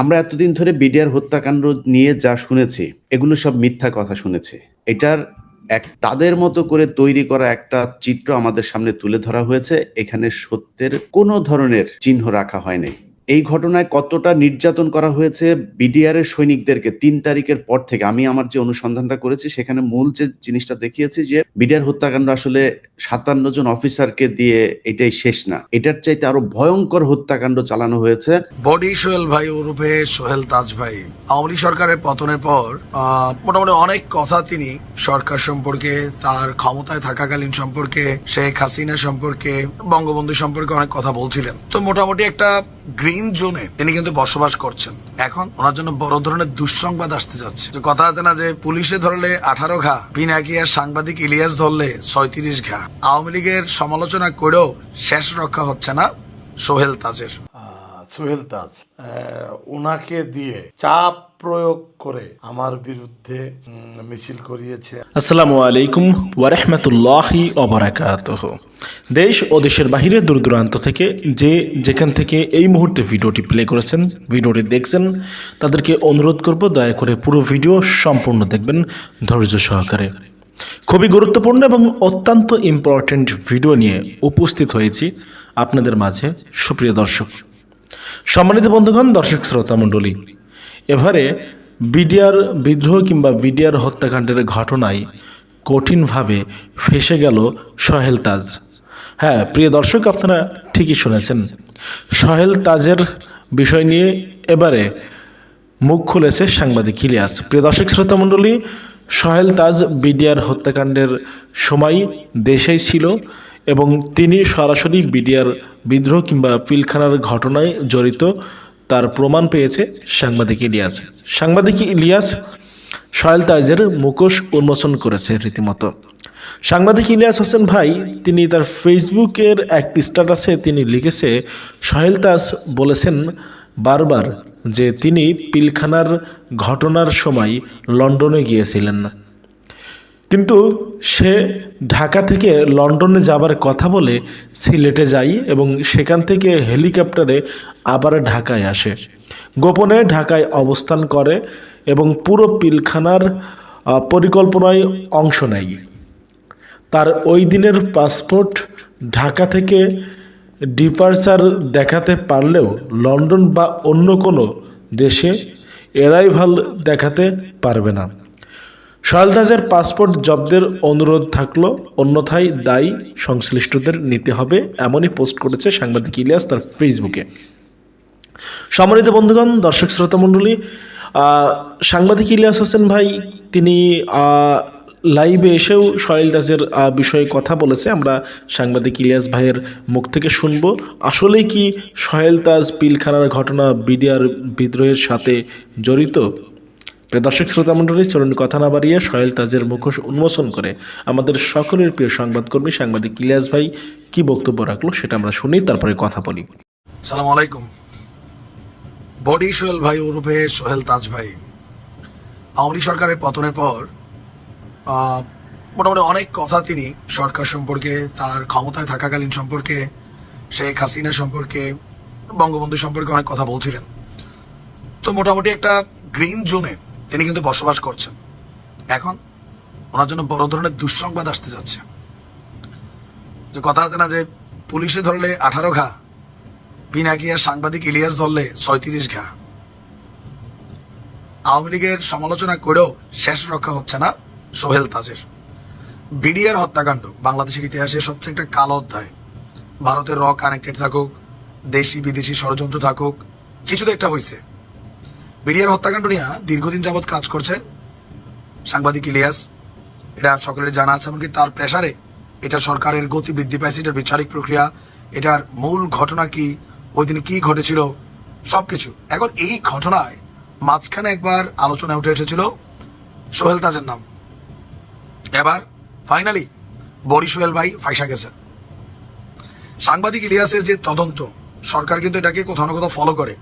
আমরা এতদিন ধরে বিডিআর হত্যাকাণ্ড নিয়ে যা শুনেছি, এগুলো সব মিথ্যা কথা শুনেছি। এটার এক তাদের মতো করে তৈরি করা একটা চিত্র আমাদের সামনে তুলে ধরা হয়েছে। এখানে সত্যের কোনো ধরনের চিহ্ন রাখা হয়নি। এই ঘটনায় কতটা নির্যাতন করা হয়েছে বিডিআর এর সৈনিকদেরকে তিন তারিখের পর থেকে? আমি আমার যে অনুসন্ধানটা করেছি, সেখানে মূল যে জিনিসটা দেখিয়েছি যে বিডিআর হত্যাকাণ্ড আসলে সাতান্ন জন অফিসারকে দিয়ে এটাই শেষ না। এটার চাইতে আরও ভয়ঙ্কর হত্যাকাণ্ড চালানো হয়েছে। বডি সোহেল ভাই ওরূপে সোহেল তাজ ভাই। আওয়ামী সরকারের পতনের পর মোটামুটি অনেক কথা তিনি সরকার সম্পর্কে, তার ক্ষমতায় থাকাকালীন সম্পর্কে, শেখ হাসিনা সম্পর্কে, বঙ্গবন্ধু সম্পর্কে অনেক কথা বলছিলেন। তো মোটামুটি একটা গ্রিন জোনে তিনি কিন্তু বসবাস করছেন। এখন ওনার জন্য বড় ধরনের দুঃসংবাদ আসতে যাচ্ছে। কথা আছে না যে, পুলিশে ধরলে আঠারো ঘা পিনাকিয়ার সাংবাদিক ইলিয়াস ধরলে ছয়ত্রিশ ঘা। আওয়ামী লীগের সমালোচনা করেও শেষ রক্ষা হচ্ছে না সোহেল তাজের। সোহেল তাজ ওনাকে দিয়ে চাপ প্রয়োগ করে আমার বিরুদ্ধে মিছিল করিয়েছে। আসসালামু আলাইকুম ওয়ারহমতুল্লাহি অবরাকাতহ দেশ ও দেশের বাহিরে দূর দূরান্ত থেকে যে যেখান থেকে এই মুহূর্তে ভিডিওটি প্লে করেছেন, ভিডিওটি দেখছেন, তাদেরকে অনুরোধ করব দয়া করে পুরো ভিডিও সম্পূর্ণ দেখবেন ধৈর্য সহকারে। খুবই গুরুত্বপূর্ণ এবং অত্যন্ত ইম্পর্ট্যান্ট ভিডিও নিয়ে উপস্থিত হয়েছি আপনাদের মাঝে, সুপ্রিয় দর্শক। সম্মানিত বন্ধুগণ, দর্শক শ্রোতা মণ্ডলী এবারে বিডিআর বিদ্রোহ কিংবা বিডিআর হত্যাকাণ্ডের ঘটনায় কঠিনভাবে ফেসে গেল সহেল তাজ। হ্যাঁ প্রিয় দর্শক, আপনারা ঠিকই শুনেছেন। সহেল তাজের বিষয় নিয়ে এবারে মুখ খুলেছে সাংবাদিক ইলিয়াস। প্রিয় দর্শক, শ্রোতা মণ্ডলী, সোহেল তাজ বিডিআর হত্যাকাণ্ডের সময় দেশেই ছিল এবং তিনি সরাসরি বিডিআর বিদ্রোহ কিংবা পিলখানার ঘটনায় জড়িত। তার প্রমাণ পেয়েছে সাংবাদিক ইলিয়াস। সাংবাদিক ইলিয়াস সোহেল তাজের মুখোশ উন্মোচন করেছে রীতিমতো। সাংবাদিক ইলিয়াস হোসেন ভাই, তিনি তার ফেসবুকের এক স্ট্যাটাসে তিনি লিখেছে, সোহেল তাজ বলেছেন বারবার যে তিনি পিলখানার ঘটনার সময় লন্ডনে গিয়েছিলেন। না কিন্তু সে ঢাকা থেকে লন্ডনে যাবার কথা বলে সিলেটে যায় এবং সেখান থেকে হেলিকপ্টারে আবার ঢাকায় আসে। গোপনে ঢাকায় অবস্থান করে এবং পুরো পিলখানার পরিকল্পনায় অংশ নেয়। তার ওই দিনের পাসপোর্ট ঢাকা থেকে ডিপার্চার দেখাতে পারলেও লন্ডন বা অন্য কোনো দেশে এরাইভাল দেখাতে পারবে না। শালদাজের পাসপোর্ট জব্দের অনুরোধ থাকল, অন্যথায় দায়ী সংশ্লিষ্টদের নিতে হবে, এমনই পোস্ট করেছে সাংবাদিক ইলিয়াস তার ফেসবুকে। সম্মানিত বন্ধুগণ, দর্শক শ্রোতা মণ্ডলী সাংবাদিক ইলিয়াস হোসেন ভাই, তিনি লাইভে এসেও সয়েল দাসের বিষয়ে কথা বলেছে। আমরা সাংবাদিক ইলিয়াস ভাইয়ের মুখ থেকে শুনব, আসলেই কি সোহেল তাজ পিলখানার ঘটনা বিডিআর বিদ্রোহের সাথে জড়িত? প্রিয় দর্শক শ্রোতা মণ্ডলী, চলুন কথা না বাড়িয়ে সোহেল তাজের মুখোশ উন্মোচন করে আমাদের সকলের প্রিয় সংবাদকর্মী সাংবাদিক ইলিয়াস ভাই কি বক্তব্য রাখল সেটা আমরা শুনি, তারপরে কথা বলি। সালাম আলাইকুম। বডি সোহেল ভাই ওরূপে সোহেল তাজ ভাই। আওয়ামী সরকারের পতনের পর মোটামুটি অনেক কথা তিনি সরকার সম্পর্কে, তার ক্ষমতায় থাকাকালীন সম্পর্কে, শেখ হাসিনা সম্পর্কে, বঙ্গবন্ধু সম্পর্কে অনেক কথা বলছিলেন। তো মোটামুটি একটা গ্রিন জোনে তিনি কিন্তু বসবাস করছেন। এখন ওনার জন্য বড় ধরনের দুঃসংবাদ আসতে যাচ্ছে। যে কথা আছে না যে, পুলিশে ধরলে আঠারো ঘা পিনাকিয়ার সাংবাদিক ইলিয়াস ধরলে ছয়ত্রিশ ঘা। আওয়ামী লীগের সমালোচনা করেও শেষ রক্ষা হচ্ছে না সোহেল তাজের। বিডিআর হত্যাকাণ্ড, বাংলাদেশের ইতিহাসে সবচেয়ে একটা কালো অধ্যায়। ভারতের র কানেক্টেড থাকুক দেশি বিদেশি ষড়যন্ত্র থাকুক কিছু তো একটা হয়েছে বিডিআর হত্যাকাণ্ড নিয়ে দীর্ঘদিন যাবৎ কাজ করছে সাংবাদিক ইলিয়াস। এটা সকলের জানা আছে, এমনকি তার প্রেসারে এটা সরকারের গতি বৃদ্ধি পাইছে, এটার বিচারিক প্রক্রিয়া, এটার মূল ঘটনা কি ওই দিন কি ঘটেছিল, সবকিছু। এখন এই ঘটনায় মাঝখানে একবার আলোচনায় উঠে এসেছিল সোহেল তাজের নাম। এবার ফাইনালি বড়ি সোহেল ভাই ফাইসা গেছেন। সাংবাদিক ইলিয়াসের যে তদন্ত, সরকার কিন্তু এটাকে কোথাও না কোথাও ফলো করে।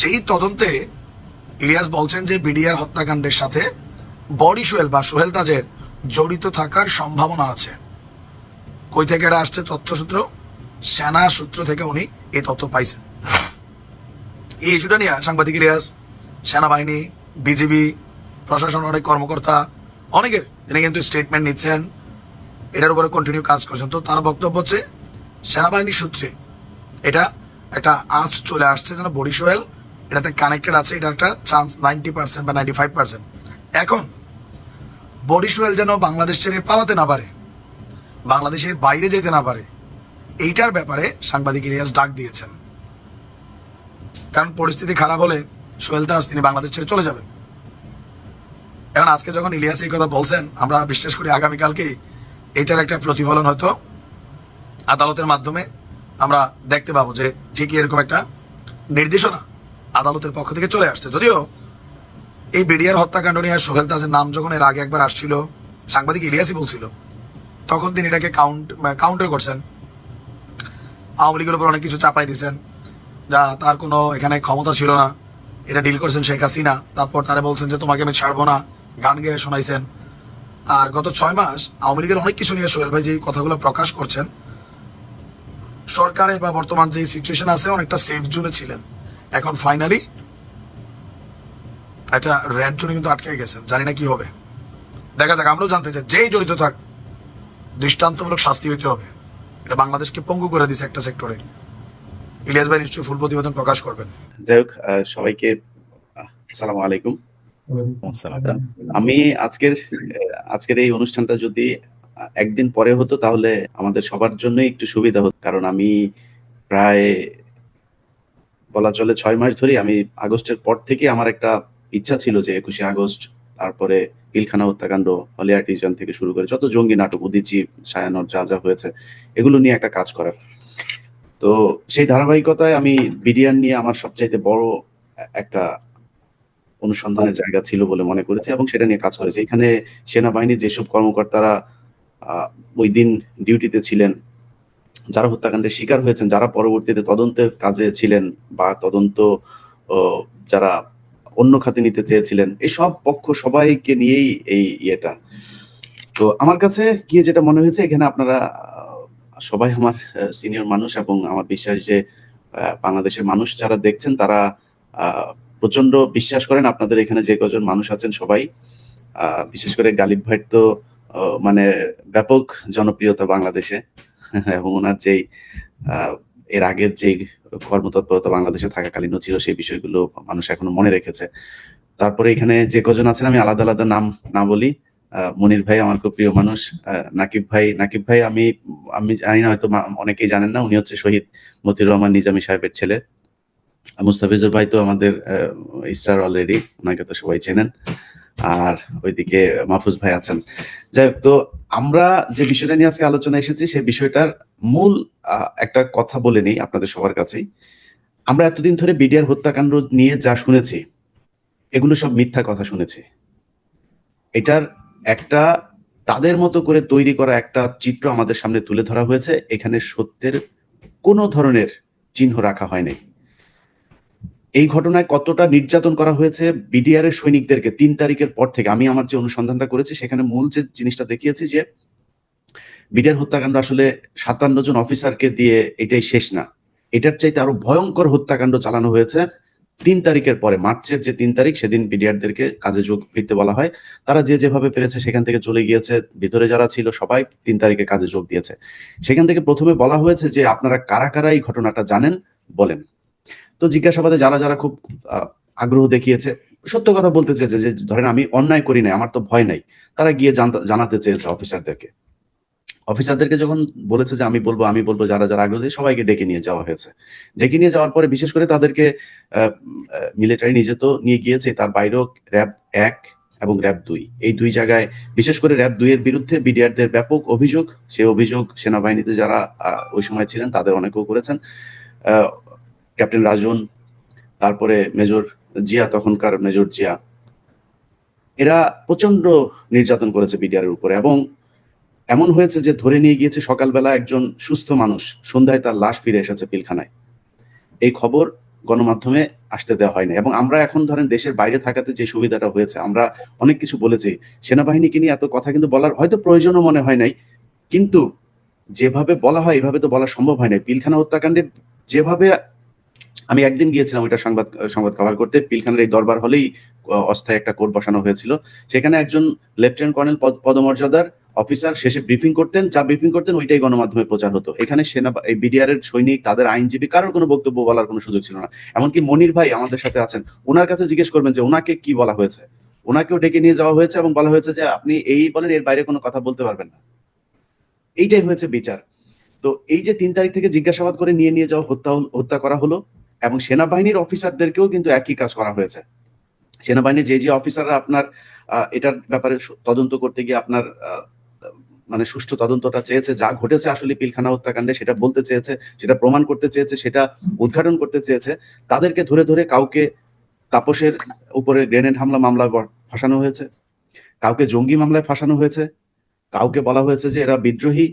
সেই তদন্তে ইলিয়াস বলছেন যে বিডিআর হত্যাকাণ্ডের সাথে বডি সোহেল বা সোহেল তাজের জড়িত থাকার সম্ভাবনা আছে। কই থেকে এটা আসছে তথ্যসূত্র? সেনা সূত্র থেকে উনি এই তথ্য পাইছেন। এই ইস্যুটা নিয়ে সাংবাদিক ইলিয়াস, সেনাবাহিনী, বিজিবি, প্রশাসন, অনেক কর্মকর্তা, অনেকের তিনি কিন্তু স্টেটমেন্ট নিচ্ছেন। এটার উপরে কন্টিনিউ কাজ করছেন। তো তার বক্তব্য হচ্ছে সেনাবাহিনীর সূত্রে এটা একটা আঁচ চলে আসছে যেন বরিশোয়েল এটাতে কানেক্টেড আছে এটা একটা চান্স নাইনটি পার্সেন্ট বা নাইনটি ফাইভ পার্সেন্ট এখন বরিশোয়েল যেন বাংলাদেশ ছেড়ে পালাতে না পারে, বাংলাদেশের বাইরে যেতে না পারে, এইটার ব্যাপারে সাংবাদিক ইলিয়াস ডাক দিয়েছেন। কারণ পরিস্থিতি খারাপ হলে সোহেল দাস, তিনি বাংলাদেশ ছেড়ে চলে যাবেন। এখন আজকে যখন ইলিয়াস এই কথা বলছেন, আমরা বিশ্বাস করি আগামীকালকেই এটার একটা প্রতিফলন হয়তো আদালতের মাধ্যমে আমরা দেখতে পাবো যে ঠিকই এরকম একটা নির্দেশনা আদালতের পক্ষ থেকে চলে আসছে। যদিও এই বিডিআর হত্যাকাণ্ড নিয়ে সোহেল তাজের নাম যখন এর আগে একবার আসছিল, সাংবাদিক ইলিয়াসই বলছিল, তখন তিনি এটাকে কাউন্ট কাউন্টার করছেন। আওয়ামী লীগের উপর অনেক কিছু চাপাই দিয়েছেন যা তার কোনো এখানে ক্ষমতা ছিল না। এটা ডিল করছেন শেখ হাসিনা, তারপর তারা বলছেন যে, তোমাকে আমি ছাড়বো না। গান গেয়ে শোনাইছেন। আর গত ছয় মাস আওয়ামী লীগের অনেক কিছু নিয়ে সোহেল ভাই যে কথাগুলো প্রকাশ করছেন, সরকারের বা বর্তমান যে সিচুয়েশন আছে, অনেকটা সেফ জোনে ছিলেন। এখন ফাইনালি একটা রেড জোনে কিন্তু আটকে গেছেন জানি না কি হবে। দেখা যাক আমরাও জানতে চাই যেই জড়িত থাক দৃষ্টান্তমূলক শাস্তি হইতে হবে। এটা বাংলাদেশকে পঙ্গু করে দিছে একটা সেক্টরে ইলিয়াস ভাই নিশ্চয়ই ফুল প্রতিবেদন প্রকাশ করবেন। যাই হোক সবাইকে আসসালামু আলাইকুম। আমি আজকের আজকের এই অনুষ্ঠানটা যদি একদিন পরে হতো তাহলে আমাদের সবার জন্যই একটু সুবিধা হতো। কারণ আমি প্রায় বলা চলে ছয় মাস ধরে আমি আগস্টের পর থেকে আমার একটা ইচ্ছা ছিল যে একুশে আগস্ট, তারপরে পিলখানা হত্যাকাণ্ড হলি আর্টিজান থেকে শুরু করে যত জঙ্গি নাটক, উদিচি, সায়ানর যা যা হয়েছে, এগুলো নিয়ে একটা কাজ করার। তো সেই ধারাবাহিকতায় আমি বিডিআর নিয়ে আমার সবচাইতে বড় একটা অনুসন্ধানের জায়গা ছিল বলে মনে করেছি এবং সেটা নিয়ে কাজ করেছি। এখানে সেনাবাহিনীর যেসব কর্মকর্তারা ওই দিন ডিউটিতে ছিলেন যারা হত্যাকাণ্ডের শিকার হয়েছেন, যারা পরবর্তীতে তদন্তের কাজে ছিলেন বা তদন্ত যারা অন্য খাতে নিতে চেয়েছিলেন, এই সব পক্ষ সবাইকে নিয়েই এই ইয়েটা। তো আমার কাছে গিয়ে যেটা মনে হয়েছে, এখানে আপনারা সবাই আমার সিনিয়র মানুষ এবং আমার বিশ্বাস যে বাংলাদেশের মানুষ যারা দেখছেন, তারা প্রচণ্ড বিশ্বাস করেন আপনাদের এখানে যে কজন মানুষ আছেন সবাই। বিশেষ করে গালিব ভাইয়ের তো মানে ব্যাপক জনপ্রিয়তা বাংলাদেশে। এবং ওনার যেই এর আগের যে কর্মতৎপরতা বাংলাদেশে থাকাকালীনও ছিল সেই বিষয়গুলো মানুষ এখনও মনে রেখেছে। তারপরে এখানে যে কজন আছেন, আমি আলাদা আলাদা নাম না বলি। মনির ভাই আমার খুব প্রিয় মানুষ নাকিব ভাই। নাকিব ভাই আমি আমি জানি না, হয়তো অনেকেই জানেন না, উনি হচ্ছে শহীদ মতিউর রহমান নিজামী সাহেবের ছেলে। মুস্তাফিজুর ভাই তো আমাদের স্টার অলরেডি ওনাকে তো সবাই চেনেন। আর ওইদিকে মাহফুজ ভাই আছেন। যাই হোক, তো আমরা যে বিষয়টা নিয়ে আজকে আলোচনা এসেছি সেই বিষয়টার মূল একটা কথা বলে নেই আপনাদের সবার কাছেই। আমরা এতদিন ধরে বিডিআর হত্যাকাণ্ড নিয়ে যা শুনেছি, এগুলো সব মিথ্যা কথা শুনেছি। এটার একটা তাদের মতো করে তৈরি করা একটা চিত্র আমাদের সামনে তুলে ধরা হয়েছে। এখানে সত্যের কোনো ধরনের চিহ্ন রাখা হয়নি। এই ঘটনায় কতটা নির্যাতন করা হয়েছে বিডিআর এর সৈনিকদেরকে তিন তারিখের পর থেকে আমি আমার যে অনুসন্ধানটা করেছি, সেখানে মূল যে জিনিসটা দেখিয়েছি যে বিডিআর হত্যাকাণ্ড আসলে সাতান্ন জন অফিসারকে দিয়ে এটাই শেষ না। এটার চাইতে আরও ভয়ঙ্কর হত্যাকাণ্ড চালানো হয়েছে তিন তারিখের পরে, মার্চের যে তিন তারিখ, সেদিন বিডিআরদেরকে কাজে যোগ ফিরতে বলা হয়। তারা যে যেভাবে পেরেছে সেখান থেকে চলে গিয়েছে, ভিতরে যারা ছিল সবাই তিন তারিখে কাজে যোগ দিয়েছে। সেখান থেকে প্রথমে বলা হয়েছে যে আপনারা কারা কারা এই ঘটনাটা জানেন বলেন। তো জিজ্ঞাসাবাদে যারা যারা খুব আগ্রহ দেখিয়েছে, সত্য কথা বলতে চেয়েছে যে, ধরেন আমি অন্যায় করি নাই, আমার তো ভয় নাই, তারা গিয়ে জানতে- চেয়েছে অফিসারদেরকে। অফিসারদেরকে যখন বলেছে যে আমি বলব আমি বলব, যারা যারা আগ্রহী, সবাইকে ডেকে নিয়ে যাওয়া হয়েছে। ডেকে নিয়ে যাওয়ার পরে বিশেষ করে তাদেরকে মিলিটারি নিজে তো নিয়ে গিয়েছে, তার বাইরেও র্যাব এক এবং র্যাব দুই। এই দুই জায়গায় বিশেষ করে র্যাব দুই এর বিরুদ্ধে বিডিআরদের ব্যাপক অভিযোগ, সে অভিযোগ সেনাবাহিনীতে যারা ওই সময় ছিলেন, তাদের অনেকেও করেছেন। ক্যাপ্টেন রাজন, তারপরে মেজর জিয়া, তখনকার মেজর জিয়া। এরা প্রচণ্ড নির্যাতন করেছে বিডিআর এর উপরে এবং এমন হয়েছে যে ধরে নিয়ে গিয়েছে সকালবেলা একজন সুস্থ মানুষ, সন্ধ্যায় তার লাশ ফিরে এসেছে পিলখানায়। এই খবর গণমাধ্যমে আসতে দেওয়া হয়নি এবং আমরা এখন ধরেন দেশের বাইরে থাকাতে যে সুবিধাটা হয়েছে, আমরা অনেক কিছু বলেছি। সেনাবাহিনীকে নিয়ে এত কথা কিন্তু বলার হয়তো প্রয়োজনও মনে হয় নাই, কিন্তু যেভাবে বলা হয়, এভাবে তো বলা সম্ভব হয় না পিলখানা হত্যাকাণ্ডে যেভাবে আমি একদিন গিয়েছিলাম ওইটা সংবাদ সংবাদ কভার করতে, পিলখানের এই দরবার হলেই অস্থায়ী একটা কোর্ট বসানো হয়েছিল। সেখানে একজন লেফটেন্যান্ট কর্নেল পদ- পদমর্যাদার অফিসার শেষে ব্রিফিং করতেন, যা ব্রিফিং করতেন ওইটাই গণমাধ্যমে প্রচার হতো। এখানে সেনা এই বিডিআর এর সৈনিক, তাদের আইনজীবী, কারোর কোনো বক্তব্য বলার কোনো সুযোগ ছিল না। এমনকি মনির ভাই আমাদের সাথে আছেন ওনার কাছে জিজ্ঞেস করবেন যে ওনাকে কি বলা হয়েছে? ওনাকেও ডেকে নিয়ে যাওয়া হয়েছে এবং বলা হয়েছে যে আপনি এই বলেন, এর বাইরে কোনো কথা বলতে পারবেন না। এইটাই হয়েছে বিচার। তো এই যে তিন তারিখ থেকে জিজ্ঞাসাবাদ করে নিয়ে নিয়ে যাওয়া, হত্যা হত্যা করা হলো এবং সেনাবাহিনীর অফিসারদেরকেও কিন্তু একই কাজ করা হয়েছে। সেনাবাহিনীর যে যে অফিসাররা আপনার এটার ব্যাপারে তদন্ত করতে গিয়ে আপনার মানে সুষ্ঠু তদন্তটা চেয়েছে, যা ঘটেছে আসলে পিলখানা হত্যাকাণ্ডে সেটা বলতে চেয়েছে, সেটা প্রমাণ করতে চেয়েছে, সেটা উদ্ঘাটন করতে চেয়েছে, তাদেরকে ধরে ধরে কাউকে তাপসের উপরে গ্রেনেড হামলা মামলা ফাঁসানো হয়েছে, কাউকে জঙ্গি মামলায় ফাঁসানো হয়েছে, কাউকে বলা হয়েছে যে এরা বিদ্রোহী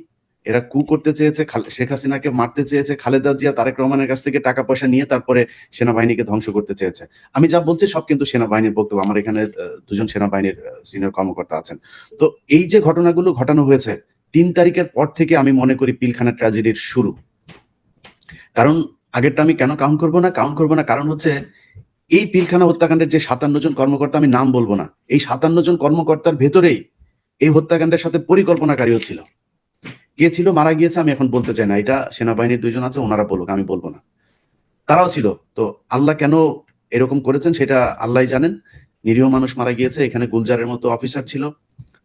এরা কু করতে চেয়েছে শেখ হাসিনাকে মারতে চেয়েছে, খালেদা জিয়া, তারেক রহমানের কাছ থেকে টাকা পয়সা নিয়ে তারপরে সেনাবাহিনীকে ধ্বংস করতে চেয়েছে। আমি যা বলছি সব কিন্তু সেনাবাহিনীর বক্তব্য, আমার এখানে দুজন সেনাবাহিনীর সিনিয়র কর্মকর্তা আছেন। তো এই যে ঘটনাগুলো ঘটানো হয়েছে, তিন তারিখের পর থেকে আমি মনে করি পিলখানা ট্র্যাজেডির শুরু। কারণ আগেরটা আমি কেন কাউন্ট করব না? কাউন্ট করব না কারণ হচ্ছে, এই পিলখানা হত্যাকাণ্ডের যে সাতান্ন জন কর্মকর্তা, আমি নাম বলব না। এই সাতান্ন জন কর্মকর্তার ভেতরেই এই হত্যাকাণ্ডের সাথে পরিকল্পনাকারীও ছিল। কে ছিল মারা গিয়েছে, আমি এখন বলতে চাই না। এটা সেনাবাহিনীর দুইজন আছে, ওনারা বলুক, আমি বলব না। তারাও ছিল। তো আল্লাহ কেন এরকম করেছেন সেটা আল্লাহ জানেন। নিরীহ মানুষ মারা গিয়েছে, এখানে গুলজারের মতো অফিসার ছিল।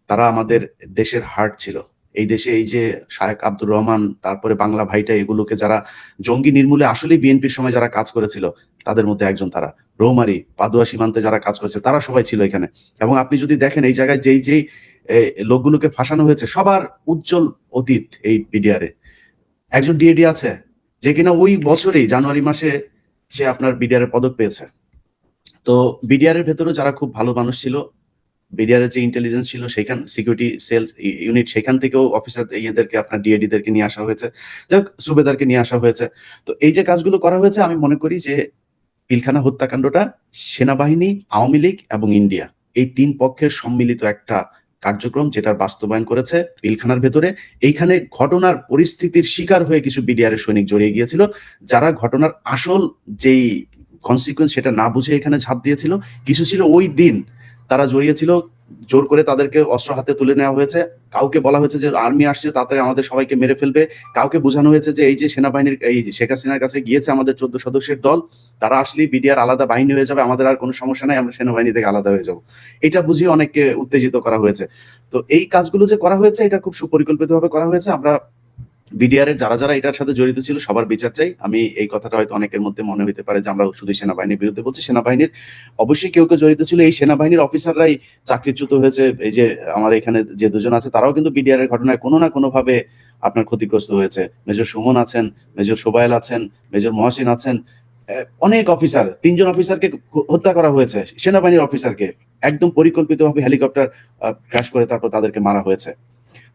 তারা আমাদের দেশের হার্ট ছিল। এই দেশে এই যে শায়েক আব্দুর রহমান, তারপরে বাংলা ভাইটা, এগুলোকে যারা জঙ্গি নির্মূলে আসলেই বিএনপির সময় যারা কাজ করেছিল, তাদের মধ্যে একজন তারা। রৌমারি, পাদুয়া সীমান্তে যারা কাজ করেছে, তারা সবাই ছিল এখানে। এবং আপনি যদি দেখেন, এই জায়গায় যেই যেই লোকগুলোকে ফাঁসানো হয়েছে। সবার উজ্জ্বল অতীত এই বিডিআরে একজন ডিএডি আছে, যে কিনা ওই বছরেই, জানুয়ারি মাসে সে আপনার বিডিআর এর পদক পেয়েছে। তো বিডিআর এর ভেতরে যারা খুব ভালো মানুষ ছিল বিডিআর এর যে ইন্টেলিজেন্স ছিল, সেখান সিকিউরিটি সেল ইউনিট সেখান থেকেও অফিসার ইয়েদেরকে, আপনার ডিএডি দেরকে নিয়ে আসা হয়েছে। যাক, সুবেদারকে নিয়ে আসা হয়েছে। তো এই যে কাজগুলো করা হয়েছে, আমি মনে করি যে পিলখানা হত্যাকাণ্ডটা সেনাবাহিনী, আওয়ামী লীগ এবং ইন্ডিয়া, এই তিন পক্ষের সম্মিলিত একটা কার্যক্রম যেটার বাস্তবায়ন করেছে পিলখানার ভেতরে, এইখানে ঘটনার পরিস্থিতির শিকার হয়ে কিছু বিডিআর এর সৈনিক জড়িয়ে গিয়েছিল, যারা ঘটনার আসল যেই কনসিকুয়েন্স সেটা না বুঝে এখানে ঝাঁপ দিয়েছিল। কিছু ছিল ওই দিন তারা জড়িয়েছিল, জোর করে তাদেরকে অস্ত্র হাতে তুলে নেওয়া হয়েছে। কাউকে বলা হয়েছে যে আর্মি আসছে, তাতে আমাদের সবাইকে মেরে ফেলবে। কাউকে বোঝানো হয়েছে যে এই যে সেনাবাহিনীর, এই যে শেখ হাসিনার কাছে গিয়েছে আমাদের চোদ্দ সদস্যের দল, তারা আসলেই বিডিআর আলাদা বাহিনী হয়ে যাবে, আমাদের আর কোনো সমস্যা নাই, আমরা সেনাবাহিনী থেকে আলাদা হয়ে যাব। এটা বুঝিয়ে অনেককে উত্তেজিত করা হয়েছে। তো এই কাজগুলো যে করা হয়েছে, এটা খুব সুপরিকল্পিতভাবে করা হয়েছে। আমরা বিডিআর এর যারা যারা এটার সাথে জড়িত ছিল, সবার বিচার চাই। আমি এই কথাটা হয়তো অনেকের মধ্যে মনে হতে পারে যে আমরা শুধু সেনাবাহিনীর বিরুদ্ধে বলছি। সেনাবাহিনীর অবশ্যই কেউ কেউ জড়িত ছিল। এই সেনাবাহিনীর অফিসাররাই চাকরিচ্যুত হয়েছে। এই যে আমার এখানে যে দুজন আছে, তারাও কিন্তু বিডিআর এর ঘটনায় কোনো না কোনো ভাবে আপনার ক্ষতিগ্রস্ত হয়েছে। মেজর সুমন আছেন, মেজর সোবায়েল আছেন, মেজর মহাসিন আছেন। অনেক অফিসার তিনজন অফিসারকে হত্যা করা হয়েছে। সেনাবাহিনীর অফিসারকে একদম পরিকল্পিতভাবে হেলিকপ্টার ক্র্যাশ করে তারপর তাদেরকে মারা হয়েছে।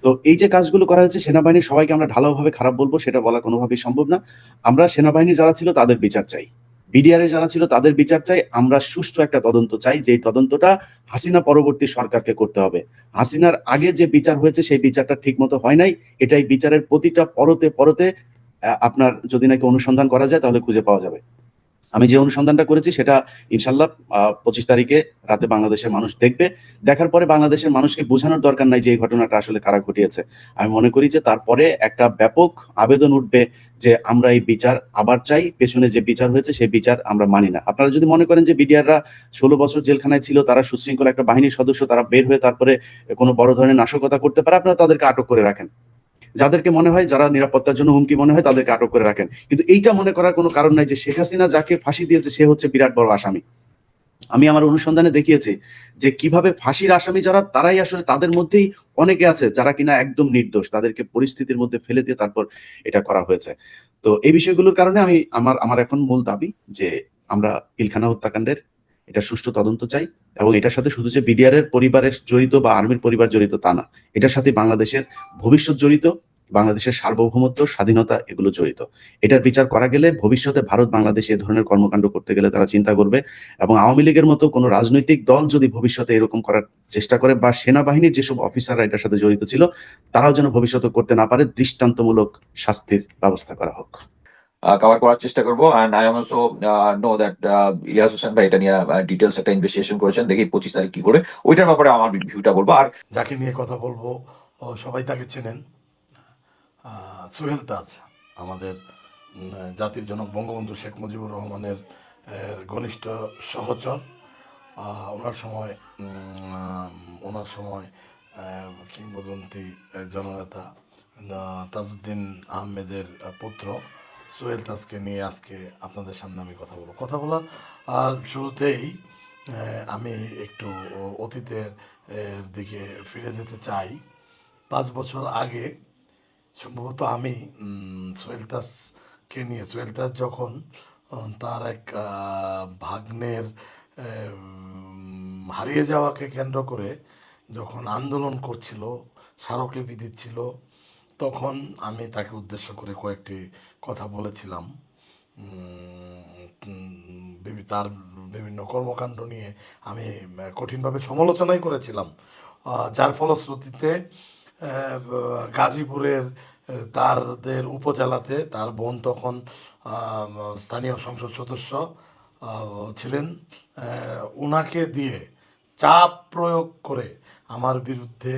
তো এই যে কাজগুলো করা হয়েছে সেনাবাহিনীর সবাইকে আমরা ঢালাওভাবে খারাপ বলব, সেটা বলা কোনোভাবেই সম্ভব না। আমরা সেনাবাহিনীর যারা ছিল, তাদের বিচার চাই। বিডিআর যারা ছিল, তাদের বিচার চাই। আমরা সুষ্ঠু একটা তদন্ত চাই, যেই তদন্তটা হাসিনা পরবর্তী সরকারকে করতে হবে। হাসিনার আগে যে বিচার হয়েছে, সেই বিচারটা ঠিক মতো হয় নাই। এটাই বিচারের প্রতিটা পরতে পরতে আপনার যদি নাকি অনুসন্ধান করা যায়, তাহলে খুঁজে পাওয়া যাবে। আমি যে অনুসন্ধানটা করেছি সেটা ইনশাল্লাহ পঁচিশ তারিখে রাতে বাংলাদেশের মানুষ দেখবে। দেখার পরে বাংলাদেশের মানুষকে বোঝানোর দরকার নাই যে এই ঘটনাটা আসলে কারা ঘটিয়েছে। আমি মনে করি যে তারপরে একটা ব্যাপক আবেদন উঠবে যে আমরা এই বিচার আবার চাই, পেছনে যে বিচার হয়েছে সেই বিচার আমরা মানি না। আপনারা যদি মনে করেন যে বিডিআররা ষোলো বছর জেলখানায় ছিল, তারা সুশৃঙ্খল একটা বাহিনীর সদস্য, তারা বের হয়ে তারপরে কোনো বড় ধরনের নাশকতা করতে পারে, আপনারা তাদেরকে আটক করে রাখেন। যাদেরকে মনে হয় যারা নিরাপত্তার জন্য হুমকি মনে হয় তাদেরকে আটক করে রাখেন। কিন্তু এইটা মনে করার কোনো কারণ নাই যে শেখ হাসিনা যাকে ফাঁসি দিয়েছে, সে হচ্ছে বিরাট বড় আসামি। আমি আমার অনুসন্ধানে দেখিয়েছি যে কীভাবে ফাঁসির আসামি যারা, তারাই আসলে তাদের মধ্যেই অনেকে আছে যারা কিনা একদম নির্দোষ, তাদেরকে পরিস্থিতির মধ্যে ফেলে দিয়ে তারপর এটা করা হয়েছে। তো এই বিষয়গুলোর কারণে আমি, আমার আমার এখন মূল দাবি যে আমরা পিলখানা হত্যাকাণ্ডের এটা সুষ্ঠু তদন্ত চাই এবং এটার সাথে শুধু যে বিডিআর এর পরিবারের জড়িত বা আর্মির পরিবার জড়িত তা না, এটার সাথে বাংলাদেশের ভবিষ্যৎ জড়িত, বাংলাদেশের সার্বভৌমত্ব, স্বাধীনতা এগুলো জড়িত। এটার বিচার করা গেলে ভবিষ্যতে ভারত বাংলাদেশে এ ধরনের কর্মকাণ্ড করতে গেলে তারা চিন্তা করবে এবং আওয়ামী লীগের মতো কোনো রাজনৈতিক দল যদি ভবিষ্যতে এরকম করার চেষ্টা করে বা সেনাবাহিনীর যেসব অফিসাররা এটার সাথে জড়িত ছিল, তারাও যেন ভবিষ্যতে করতে না পারে, দৃষ্টান্তমূলক শাস্তির ব্যবস্থা করা হোক। কভার করার চেষ্টা করব। And I also know that Yeas Hossain ভাই এটা নিয়ে ডিটেলস একটা ইনভেস্টিগেশন করেছেন। দেখি পঁচিশ তারিখ কি করে। ওইটার ব্যাপারে আমার ভিউটা বলব। আর যাকে নিয়ে কথা বলব সবাই তাকে চেনেন। সোহেল তাজ, আমাদের জাতির জনক বঙ্গবন্ধু শেখ মুজিবুর রহমানের ঘনিষ্ঠ সহচর। ওনার সময় ওনার সময় কিংবদন্তি জননেতা তাজউদ্দিন আহমেদের পুত্র। সোহেল তাজকে নিয়ে আজকে আপনাদের সামনে আমি কথা বলব। কথা বলার, আর শুরুতেই আমি একটু অতীতের দিকে ফিরে যেতে চাই। পাঁচ বছর আগে সম্ভবত আমি সোহেল দাসকে নিয়ে, সোহেল দাস যখন তার এক ভাগ্নের হারিয়ে যাওয়াকে কেন্দ্র করে যখন আন্দোলন করছিল, স্মারকলিপি দিচ্ছিল তখন আমি তাকে উদ্দেশ্য করে কয়েকটি কথা বলেছিলাম। তার বিভিন্ন কর্মকাণ্ড নিয়ে আমি কঠিনভাবে সমালোচনাই করেছিলাম। যার ফলশ্রুতিতে গাজীপুরের, তারদের উপজেলাতে তার বোন তখন স্থানীয় সংসদ সদস্য ছিলেন। উনাকে দিয়ে চাপ প্রয়োগ করে আমার বিরুদ্ধে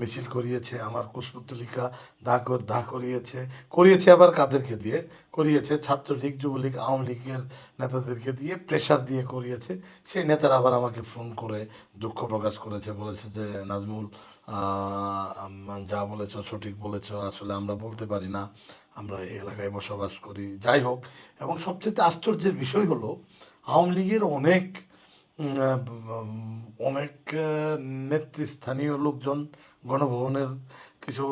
মিছিল করিয়েছে, আমার কুশপুত্তলিকা দা কর দা করিয়েছে করিয়েছে আবার কাদেরকে দিয়ে? করিয়েছে ছাত্রলীগ, যুবলীগ আওয়ামী লীগের নেতাদেরকে দিয়ে প্রেশার দিয়ে করিয়েছে। সেই নেতারা আবার আমাকে ফোন করে দুঃখ প্রকাশ করেছে, বলেছে যে, নাজমুল যা বলেছ সঠিক বলেছ, আসলে আমরা বলতে পারি না, আমরা এই এলাকায় বসবাস করি। যাই হোক, এবং সবচেয়ে আশ্চর্যের বিষয় হলো আওয়ামী লীগের অনেক অনেক নেতৃস্থানীয় লোকজন, গণভবনের কিছু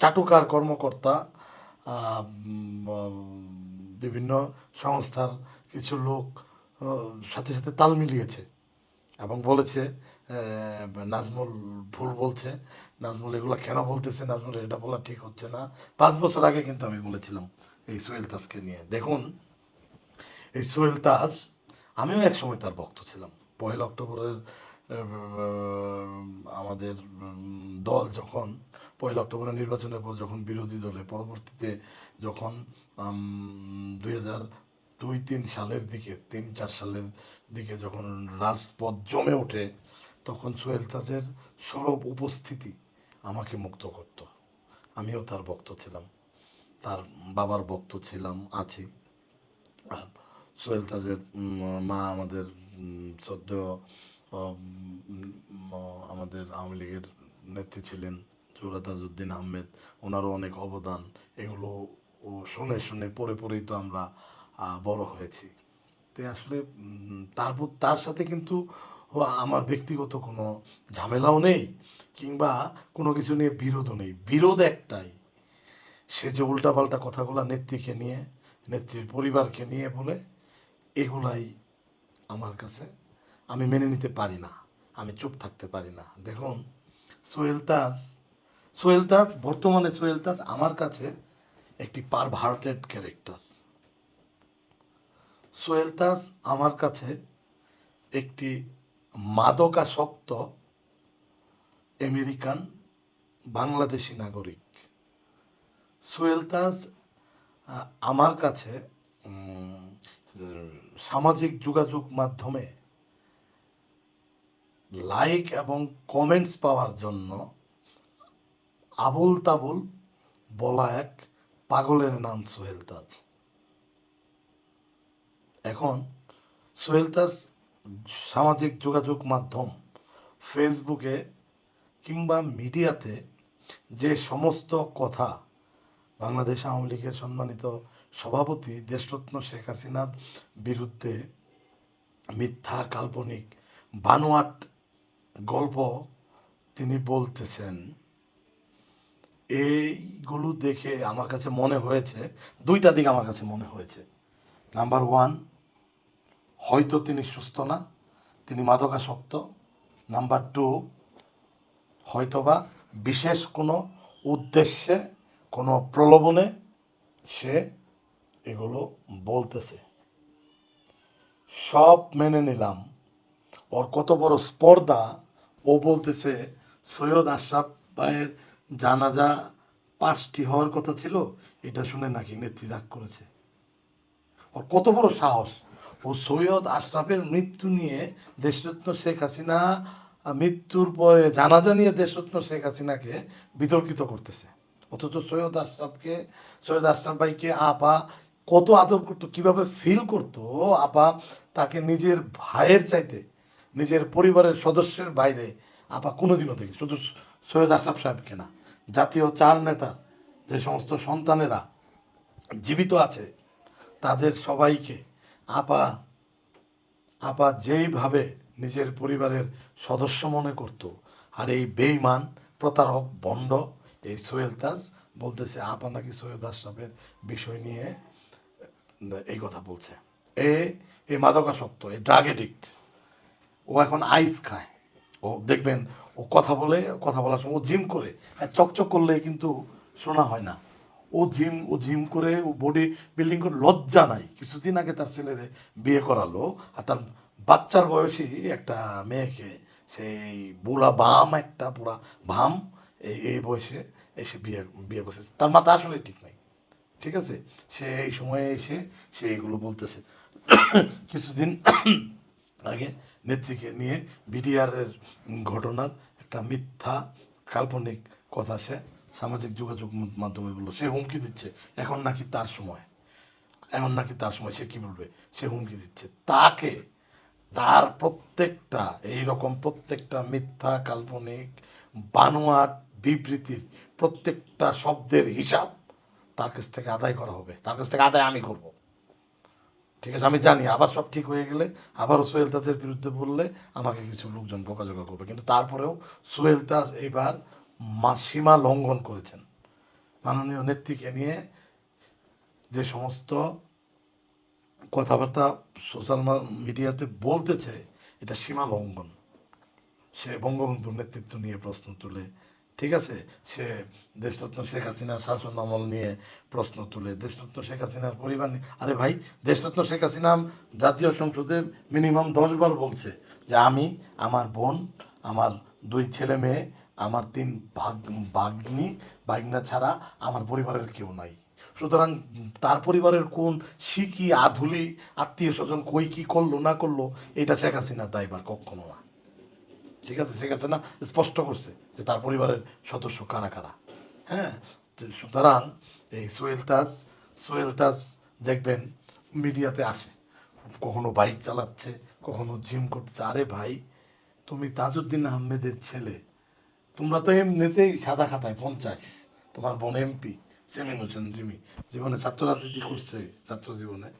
চাটুকার কর্মকর্তা বিভিন্ন সংস্থার কিছু লোক সাথে সাথে তাল মিলিয়েছে এবং বলেছে নাজমুল ভুল বলছে। নাজমুল এগুলো কেন বলতেছে? নাজমুল এটা বলা ঠিক হচ্ছে না। পাঁচ বছর আগে কিন্তু আমি বলেছিলাম এই সোহেল তাজকে নিয়ে। দেখুন, এই সোহেল তাজ আমিও এক সময় তার ভক্ত ছিলাম। পয়লা অক্টোবরের আমাদের দল যখন পয়লা অক্টোবরের নির্বাচনের পর যখন বিরোধী দলে, পরবর্তীতে যখন দুই হাজার দুই তিন সালের দিকে তিন চার সালের দিকে যখন রাজপথ জমে ওঠে, তখন সোহেল তাজের সরব উপস্থিতি আমাকে মুক্ত করত। আমিও তার ভক্ত ছিলাম। তার বাবার ভক্ত ছিলাম, আছি। আর সোহেল তাজের মা আমাদের উম, আমাদের আওয়ামী লীগের নেত্রী ছিলেন জোরা তাজউদ্দিন আহমেদ। ওনারও অনেক অবদান। এগুলো শুনে শুনে পড়ে পড়েই তো আমরা বড় হয়েছি। তো আসলে তারপর তার সাথে কিন্তু আমার ব্যক্তিগত কোনো ঝামেলাও নেই কিংবা কোনো কিছু নিয়ে বিরোধও নেই। বিরোধ একটাই সে যে উল্টাপাল্টা কথাগুলো নেত্রীকে নিয়ে নেত্রীর পরিবারকে নিয়ে বলে এগুলাই আমার কাছে আমি মেনে নিতে পারি না, আমি চুপ থাকতে পারি না। দেখুন, সোহেল তাজ সোহেল তাজ বর্তমানে সোহেল তাজ আমার কাছে একটি পার পারভার্টেড ক্যারেক্টার সোহেল তাজ আমার কাছে একটি মাদকাসক্ত আমেরিকান বাংলাদেশি নাগরিক। সোহেল তাজ আমার কাছে সামাজিক যোগাযোগ মাধ্যমে লাইক এবং কমেন্টস পাওয়ার জন্য আবুল তাবুল বলা এক পাগলের নাম সোহেল তাজ। এখন সোহেল তাজ সামাজিক যোগাযোগ মাধ্যম ফেসবুকে কিংবা মিডিয়াতে যে সমস্ত কথা বাংলাদেশ আওয়ামী লীগের সম্মানিত সভাপতি দেশরত্ন শেখ হাসিনার বিরুদ্ধে মিথ্যা, কাল্পনিক, বানোয়াট গল্প তিনি বলতেছেন। এইগুলো দেখে আমার কাছে মনে হয়েছে, দুইটা দিক আমার কাছে মনে হয়েছে। নাম্বার ওয়ান, হয়তো তিনি সুস্থ না, তিনি মাদকাসক্ত। নাম্বার টু, হয়তোবা বিশেষ কোনো উদ্দেশ্যে, কোনো প্রলোভনে সে এগুলো বলতেছে। সব মেনে নিলাম। ওর কত বড় স্পর্ধা। ও বলতেছে, সৈয়দ আশরাফ ভাইয়ের জানাজা পাঁচটি হওয়ার কথা ছিল, এটা শুনে নাকি নেত্রী রাগ করেছে। ওর কত বড় সাহস। ও সৈয়দ আশরাফের মৃত্যু নিয়ে দেশরত্ন শেখ হাসিনা মৃত্যুর পরে জানাজা নিয়ে দেশরত্ন শেখ হাসিনাকে বিতর্কিত করতেছে। অথচ সৈয়দ আশরাফকে, সৈয়দ আশরাফ ভাইকে আপা কত আদর করতো, কীভাবে ফিল করতো, আপা তাকে নিজের ভাইয়ের চাইতে, নিজের পরিবারের সদস্যের বাইরে, আপা কোনোদিনও দেখি শুধু সৈয়দ আশরাফ সাহেবকে না, জাতীয় চার নেতার যে সমস্ত সন্তানেরা জীবিত আছে, তাদের সবাইকে আপা আপা যেইভাবে নিজের পরিবারের সদস্য মনে করত, আর এই বেইমান প্রতারক, বন্ড, এই সোহেল তাজ বলতেছে, আপা নাকি সৈয়দ আশরাফের বিষয় নিয়ে এই কথা বলছে। এ এই মাদকাসক্ত, এ ড্রাগ এডিক্ট ও এখন আইস খায়। ও দেখবেন, ও কথা বলে, কথা বলার সময় ও জিম করে। আর চকচক করলে কিন্তু শোনা হয় না। ও জিম ও জিম করে, ও বডি বিল্ডিং করে লজ্জা নাই। কিছুদিন আগে তার ছেলেরে বিয়ে করালো আর তার বাচ্চার বয়সী একটা মেয়েকে, সেই বুড়া বাম একটা পুরা ভাম এই এই বয়সে এসে বিয়ে বিয়ে করছে। তার মাথা আসলে ঠিক নাই। ঠিক আছে? সে এই সময়ে এসে সে এইগুলো বলতেছে। কিছুদিন আগে নেত্রীকে নিয়ে বিডিআরের ঘটনার একটা মিথ্যা, কাল্পনিক কথা সে সামাজিক যোগাযোগ মাধ্যমে বলল। সে হুমকি দিচ্ছে। এখন নাকি তার সময়। এখন নাকি তার সময়। সে কী বলবে? সে হুমকি দিচ্ছে। তাকে, তার প্রত্যেকটা এই রকম প্রত্যেকটা মিথ্যা, কাল্পনিক, বানোয়াট বিবৃতির প্রত্যেকটা শব্দের হিসাব তার কাছ থেকে আদায় করা হবে। তার কাছ থেকে আদায় আমি করব। ঠিক আছে, আমি জানি, আবার সব ঠিক হয়ে গেলে আবারও সোহেল তাজের বিরুদ্ধে বললে আমাকে কিছু লোকজন বোকাজোকা করবে। কিন্তু তারপরেও সোহেল তাজ এইবার সীমা লঙ্ঘন করেছেন। মাননীয় নেত্রীকে নিয়ে যে সমস্ত কথাবার্তা সোশ্যাল মিডিয়াতে বলতেছে, এটা সীমা লঙ্ঘন। সে বঙ্গবন্ধুর নেতৃত্ব নিয়ে প্রশ্ন তুলে ঠিক আছে? সে দেশরত্ন শেখ হাসিনার শাসন আমল নিয়ে প্রশ্ন তুলে। দেশরত্ন শেখ হাসিনার পরিবার আরে ভাই, দেশরত্ন শেখ হাসিনা জাতীয় সংসদে মিনিমাম দশ বার বলছে যে আমি, আমার বোন, আমার দুই ছেলে মেয়ে, আমার তিন ভাগ ভাগ্নি, ভাগ্না ছাড়া আমার পরিবারের কেউ নাই। সুতরাং তার পরিবারের কোন শিকি আধুলি, আত্মীয় স্বজন কই কি করল, না করল, এটা শেখ হাসিনার দায়বার কখনো না। ঠিক আছে শেখ হাসিনা স্পষ্ট করছে যে তার পরিবারের সদস্য কারা কারা। হ্যাঁ? সুতরাং এই সোহেল তাজ সোহেল তাজ দেখবেন মিডিয়াতে আসে, কখনো বাইক চালাচ্ছে, কখনো জিম করছে। আরে ভাই, তুমি তাজউদ্দিন আহমেদের ছেলে, তোমরা তো এমনিতেই সাদা খাতায় পঞ্চাশ, তোমার বোন এমপি সেমিন হোসেন রিমি, জীবনে ছাত্র রাজনীতি করছে ছাত্র জীবনে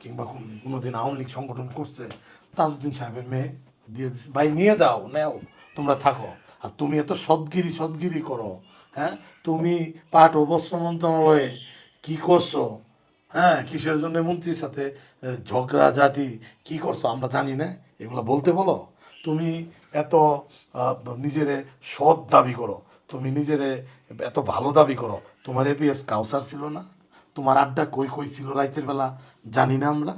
কিংবা কোন- কোনোদিন আওয়ামী লীগ সংগঠন করছে, তাজউদ্দিন সাহেবের মেয়ে। দিয়ে। ভাই নিয়ে যাও নেও তোমরা থাকো। আর তুমি এত সদগিরি সদগিরি করো হ্যাঁ? তুমি পাট ও বস্ত্র মন্ত্রণালয়ে কি করছ? হ্যাঁ? কিসের জন্য মন্ত্রীর সাথে আহ, ঝগড়াঝাটি কি করছ? আমরা জানি না। এগুলো বলতে বলো। তুমি এত নিজেরে সৎ দাবি করো। তুমি নিজেরে এত ভালো দাবি করো। তোমার এপিএস কাউসার ছিল না। তোমার আড্ডা কই কই ছিল রাইতের বেলা? জানি না আমরা।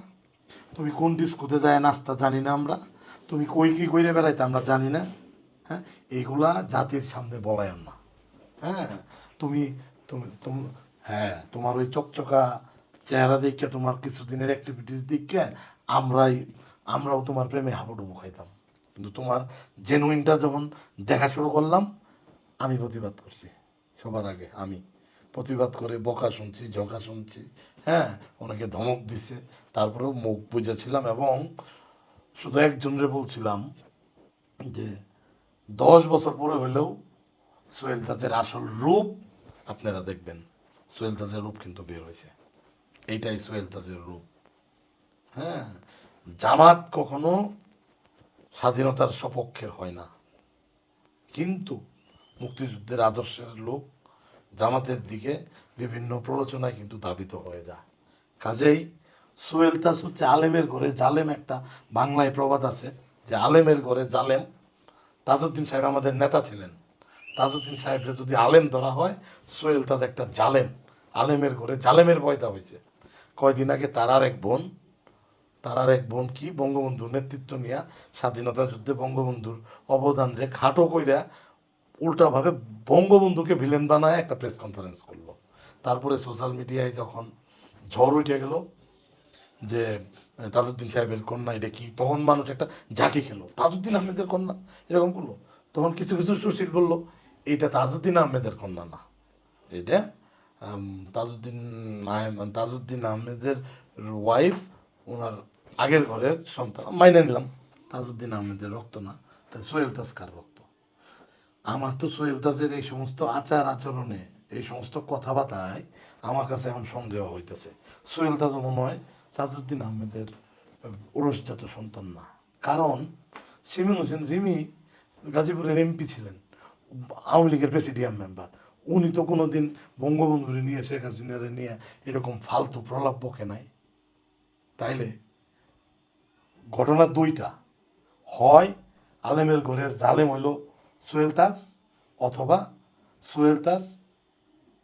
তুমি কোন ডিস্কোতে যায় নাস্তা জানি না আমরা। তুমি কই কি কইরে বেড়াইতে আমরা জানি না হ্যাঁ? এইগুলা জাতির সামনে বলায় না হ্যাঁ? তুমি তুমি হ্যাঁ তোমার ওই চকচকা চেহারা দেখে তোমার কিছুদিনের অ্যাক্টিভিটিস দেখে আমরাই, আমরাও তোমার প্রেমে হাবুডুবু খাইতাম। কিন্তু তোমার জেনুইনটা যখন দেখা শুরু করলাম, আমি প্রতিবাদ করছি, সবার আগে আমি। প্রতিবাদ করে বকা শুনছি ঝকা শুনছি হ্যাঁ? ওনাকে ধমক দিছে, তারপরেও মুখ বুঝেছিলাম এবং শুধু একজনের বলছিলাম যে দশ বছর পরে হলেও সোহেল তাজের আসল রূপ আপনারা দেখবেন। সোহেল তাজের রূপ কিন্তু বের হয়েছে। এইটাই সোহেল তাজের রূপ। হ্যাঁ জামাত কখনো স্বাধীনতার সপক্ষের হয় না। কিন্তু মুক্তিযুদ্ধের আদর্শের লোক জামাতের দিকে বিভিন্ন প্ররোচনায় কিন্তু ধাবিত হয়ে যায়। কাজেই সোহেল তাস হচ্ছে আলেমের ঘরে, জালেম একটা বাংলায় প্রবাদ আছে, যে আলেমের ঘরে জালেম। তাজউদ্দিন সাহেব আমাদের নেতা ছিলেন। তাজউদ্দিন সাহেবকে যদি আলেম ধরা হয়, সোহেল তাজ একটা জালেম। আলেমের ঘরে জালেমের পয়দা হয়েছে। কয়দিন আগে তার আর এক বোন, তার আর এক বোন কি? বঙ্গবন্ধুর নেতৃত্ব নিয়ে স্বাধীনতা যুদ্ধে বঙ্গবন্ধুর অবদান রে খাটো কইরা উল্টাভাবে বঙ্গবন্ধুকে ভিলেন বানায় একটা প্রেস কনফারেন্স করল। তারপরে সোশ্যাল মিডিয়ায় যখন ঝড় উঠে গেল যে তাজউদ্দিন সাহেবের কন্যা, এটা কি? তখন মানুষ একটা ঝাঁকি খেলো। তাজউদ্দিন আহমেদের কন্যা, এরকম করল। তখন কিছু কিছু সুশীল বলল এটা তাজউদ্দিন আহমেদের কন্যা না। এটা তাজউদ্দিন তাজউদ্দিন আহমেদের ওয়াইফ ওনার আগের ঘরের সন্তান। মাইনে নিলাম, তাজউদ্দিন আহমেদের রক্ত না, তাই সোহেল তাজকার রক্ত? আমার তো সোহেল তাজের এই সমস্ত আচার আচরণে, এই সমস্ত কথাবার্তায় আমার কাছে এখন সন্দেহ হইতেছে। সোহেল তাজও মনে হয় তাজউদ্দিন আহমেদের ওরসজাত সন্তান না। কারণ সিমিন হোসেন রিমি, গাজীপুরের এমপি ছিলেন, আওয়ামী লীগের প্রেসিডিয়াম মেম্বার। উনি তো কোনোদিন বঙ্গবন্ধুরে নিয়ে, শেখ হাসিনারে নিয়ে এরকম ফালতু প্রলাপ বকে নাই। তাইলে ঘটনা দুইটা। হয় আলেমের ঘরের জালেম হইল সোহেল তাজ অথবা সোহেল তাজ,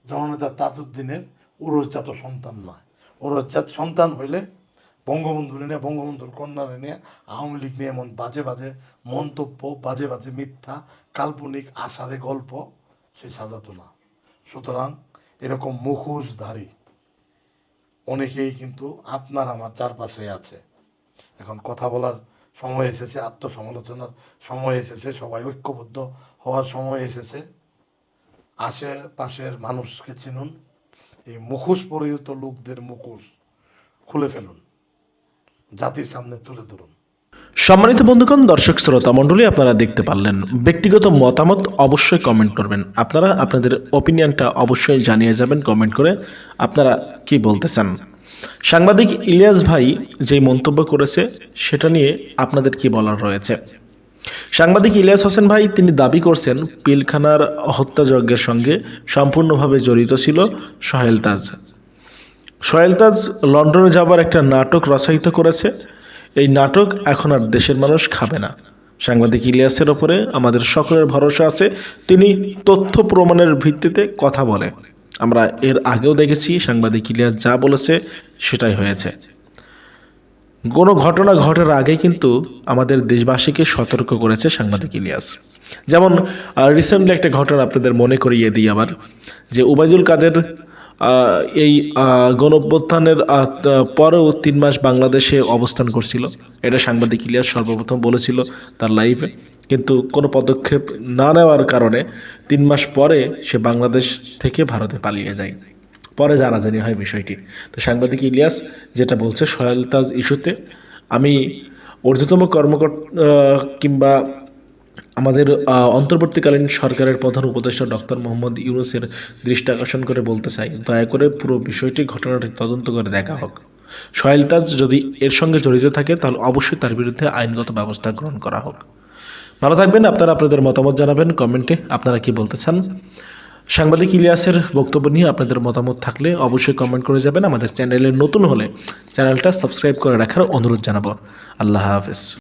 জননেতা তাজউদ্দিনের উরজাত সন্তান নয়। উরজাত সন্তান হইলে বঙ্গবন্ধুরে নিয়ে, বঙ্গবন্ধুর কন্যারে নিয়ে আওয়ামী লীগ নিয়ে এমন বাজে বাজে মন্তব্য, বাজে বাজে মিথ্যা, কাল্পনিক আশারে গল্প, সে সাজাতো না। সুতরাং এরকম মুখোশধারী অনেকেই কিন্তু আপনার আমার চারপাশে আছে। এখন কথা বলার সময় এসেছে, আত্মসমালোচনার সময় এসেছে, সবাই ঐক্যবদ্ধ হওয়ার সময় এসেছে। আশেপাশের মানুষকে চিনুন। এই মুখোশ পরিহিত লোকদের মুখোশ খুলে ফেলুন। জাতির সামনে তুলে ধরুন। সম্মানিত বন্ধুগণ, দর্শক শ্রোতা মণ্ডলী, আপনারা দেখতে পারলেন ব্যক্তিগত মতামত অবশ্যই কমেন্ট করবেন। আপনারা আপনাদের ওপিনিয়নটা অবশ্যই জানিয়ে যাবেন, কমেন্ট করে আপনারা কি বলতে চান সাংবাদিক ইলিয়াস ভাই যে মন্তব্য করেছে, সেটা নিয়ে আপনাদের কি বলার রয়েছে? সাংবাদিক ইলিয়াস হোসেন ভাই, তিনি দাবি করছেন পিলখানার হত্যাযজ্ঞের সঙ্গে সম্পূর্ণভাবে জড়িত ছিল সোহেল তাজ। সোহেল তাজ লন্ডনে যাবার একটা নাটক রচয়িত করেছে। এই নাটক এখন আর দেশের মানুষ খাবে না। সাংবাদিক ইলিয়াসের ওপরে আমাদের সকলের ভরসা আছে। তিনি তথ্য প্রমাণের ভিত্তিতে কথা বলে। আমরা এর আগেও দেখেছি সাংবাদিক ইলিয়াস যা বলেছে সেটাই হয়েছে। কোনো ঘটনা ঘটার আগে কিন্তু আমাদের দেশবাসীকে সতর্ক করেছে সাংবাদিক ইলিয়াস। যেমন রিসেন্টলি একটা ঘটনা আপনাদের মনে করিয়ে দিই আবার যে উবাইদুল কাদের এই আহ, পরেও তিন মাস বাংলাদেশে অবস্থান করছিল। এটা সাংবাদিক ইলিয়াস সর্বপ্রথম বলেছিল তার লাইভে কিন্তু কোনো পদক্ষেপ না নেওয়ার কারণে তিন মাস পরে সে বাংলাদেশ থেকে ভারতে পালিয়ে যায়। পরে জানাজানি হয় বিষয়টি। তো সাংবাদিক ইলিয়াস যেটা বলছে, সয়ালতাজ ইস্যুতে, আমি ঊর্ধ্বতম কর্মকর্তা কিংবা আমাদের অন্তর্বর্তীকালীন সরকারের প্রধান উপদেষ্টা ডক্টর মোহাম্মদ ইউনুসের দৃষ্টি আকর্ষণ করে বলতে চাই, দয়া করে পুরো বিষয়টি, ঘটনাটি তদন্ত করে দেখা হোক। সয়ালতাজ যদি এর সঙ্গে জড়িত থাকে, তাহলে অবশ্যই তার বিরুদ্ধে আইনগত ব্যবস্থা গ্রহণ করা হোক। ভালো থাকবেন, আপনারা আপনাদের মতামত জানাবেন কমেন্টে, আপনারা কি বলতে চান? সাংবাদিক ইলিয়াসের বক্তব্য নিয়ে আপনাদের মতামত থাকলে অবশ্যই কমেন্ট করে যাবেন। আমাদের চ্যানেলে নতুন হলে চ্যানেলটা সাবস্ক্রাইব করে রাখার অনুরোধ জানাব। আল্লাহ হাফেজ।